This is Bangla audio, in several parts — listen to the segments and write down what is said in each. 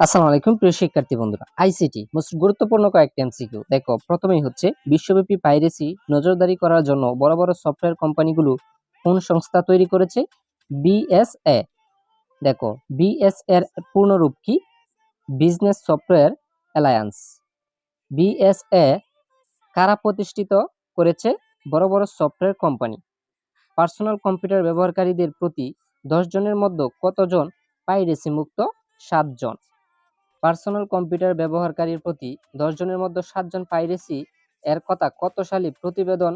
আসসালামু আলাইকুম, প্রিয় শিক্ষার্থী বন্ধুরা। আইসিটি মোস্ট গুরুত্বপূর্ণ কয়েকটি এমসিকিউ দেখো, প্রথমেই হচ্ছে, বিশ্বব্যাপী পাইরেসি নজরদারি করার জন্য বড় বড় সফটওয়্যার কোম্পানিগুলো কোন সংস্থা তৈরি করেছে? বিএসএ দেখো বিএস এর পূর্ণরূপ কি? বিজনেস সফটওয়্যার অ্যালায়েন্স বিএসএ কারা প্রতিষ্ঠিত করেছে? বড় বড় সফটওয়্যার কোম্পানি পার্সোনাল কম্পিউটার ব্যবহারকারীদের প্রতি দশ জনের মধ্যে কতজন পাইরেসি মুক্ত? সাতজন। পার্সোনাল কম্পিউটার ব্যবহারকারীর প্রতি দশ জনের মধ্যে সাতজন পাইরেসি এর কথা কত সালে প্রতিবেদন,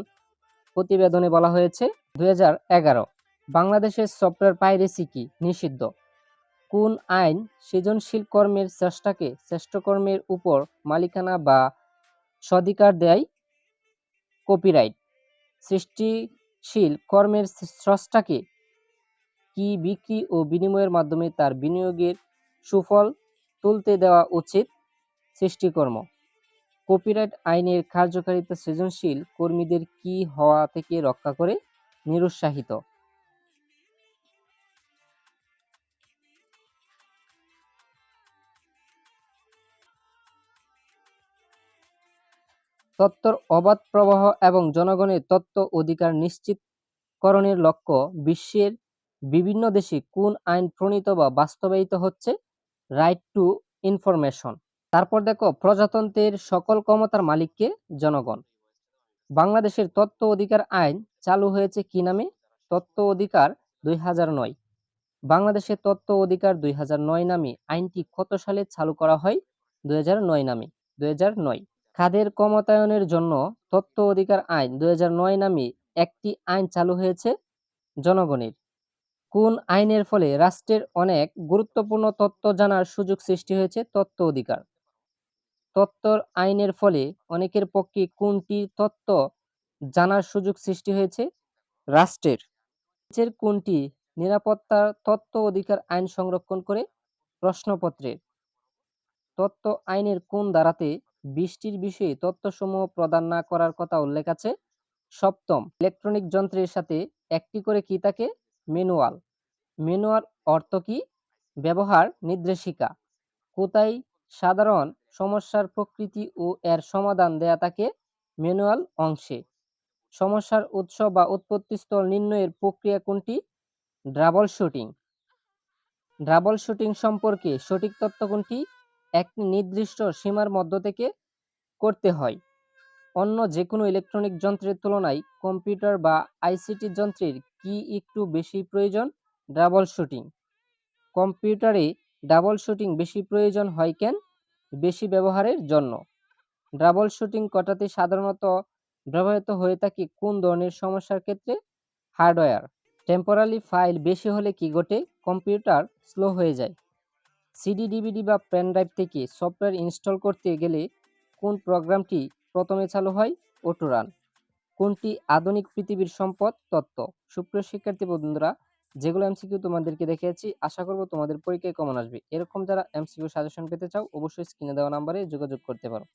প্রতিবেদনে বলা হয়েছে? দু হাজার এগারো। বাংলাদেশের সফটওয়্যার পাইরেসি কি নিষিদ্ধ? কোন আইন সৃজনশীল কর্মের চেষ্টাকে শ্রেষ্ঠ কর্মের উপর মালিকানা বা স্বাধিকার দেয়? কপিরাইট। সৃষ্টিশীল কর্মের স্রষ্টাকে কি বিক্রি ও বিনিময়ের মাধ্যমে তার বিনিয়োগের সুফল তুলতে দেওয়া উচিত সৃষ্টিকর্ম। কপিরাইট আইনের কার্যকারিতা সৃজনশীল কর্মীদের কি হওয়া থেকে রক্ষা করে নিরুৎসাহিত? তথ্যর অবাধ প্রবাহ এবং জনগণের তত্ত্ব অধিকার নিশ্চিতকরণের লক্ষ্য বিশ্বের বিভিন্ন দেশে কোন আইন প্রণীত বা বাস্তবায়িত হচ্ছে? রাইট টু ইনফরমেশন তারপর দেখো, প্রজাতন্ত্রের সকল ক্ষমতার মালিককে জনগণ। বাংলাদেশের তথ্য অধিকার আইন চালু হয়েছে কি নামে? তথ্য অধিকার দুই বাংলাদেশের তথ্য অধিকার দুই নামে আইনটি কত সালে চালু করা হয়? দুই নামে। দুই খাদের ক্ষমতায়নের জন্য তথ্য অধিকার আইন দুই নামে একটি আইন চালু হয়েছে জনগণের। কোন আইনের ফলে রাষ্ট্রের অনেক গুরুত্বপূর্ণ তথ্য জানার সুযোগ সৃষ্টি হয়েছে? তথ্য অধিকার। তত্ত্বর আইনের ফলে অনেকের পক্ষে কোনটি তত্ত্ব জানার সুযোগ সৃষ্টি হয়েছে? রাষ্ট্রের কোনটি নিরাপত্তার তত্ত্ব অধিকার আইন সংরক্ষণ করে? প্রশ্নপত্রের তত্ত্ব আইনের কোন ধারাতে বৃষ্টির বিষয়ে তথ্যসমূহ প্রদান না করার কথা উল্লেখ আছে? সপ্তম, ইলেকট্রনিক যন্ত্রের সাথে একটি করে কি থাকে? ম্যানুয়াল। ম্যানুয়াল অর্থ কি? ব্যবহার, নির্দেশিকা। কোথায় সাধারণ সমস্যার প্রকৃতি ও এর সমাধান দেয়া থাকে? ম্যানুয়াল অংশে। সমস্যার উৎস বা উৎপত্তিস্থল নির্ণয়ের প্রক্রিয়া কোনটি? ড্রাবল শুটিং ড্রাবল শুটিং সম্পর্কে সঠিক তথ্য কোনটি? একটি নির্দিষ্ট সীমার মধ্য থেকে করতে হয়। অন্য যে কোনো ইলেকট্রনিক যন্ত্রের তুলনায় কম্পিউটার বা আইসিটি যন্ত্রের কি একটু বেশি প্রয়োজন? Double shooting. কম্পিউটারে ডাবল শুটিং বেশি প্রয়োজন হয় কেন? বেশি ব্যবহারের জন্য। ডাবল শুটিং কটাতে সাধারণত ব্যবহৃত হয়ে থাকে কোন ধরনের সমস্যার ক্ষেত্রে? হার্ডওয়্যার। টেম্পোরালি ফাইল বেশি হলে কি ঘটে? কম্পিউটার স্লো হয়ে যায়। সিডি, ডিভিডি বা পেন ড্রাইভ থেকে সফটওয়্যার ইনস্টল করতে গেলে কোন প্রোগ্রামটি প্রথমে চালু হয়? অটোরান। কোনটি আধুনিক পৃথিবীর সম্পদ তত্ত্ব? সুপ্রিয় শিক্ষার্থী বন্ধুরা, যেগুলো এমসিকিউ তোমাদেরকে দেখিয়েছি, আশা করব তোমাদের পরীক্ষায় কমন আসবে। এরকম যারা এমসিকিউ সাজেশন পেতে চাও, অবশ্যই স্ক্রিনে দেওয়া নাম্বারে যোগাযোগ করতে পারো।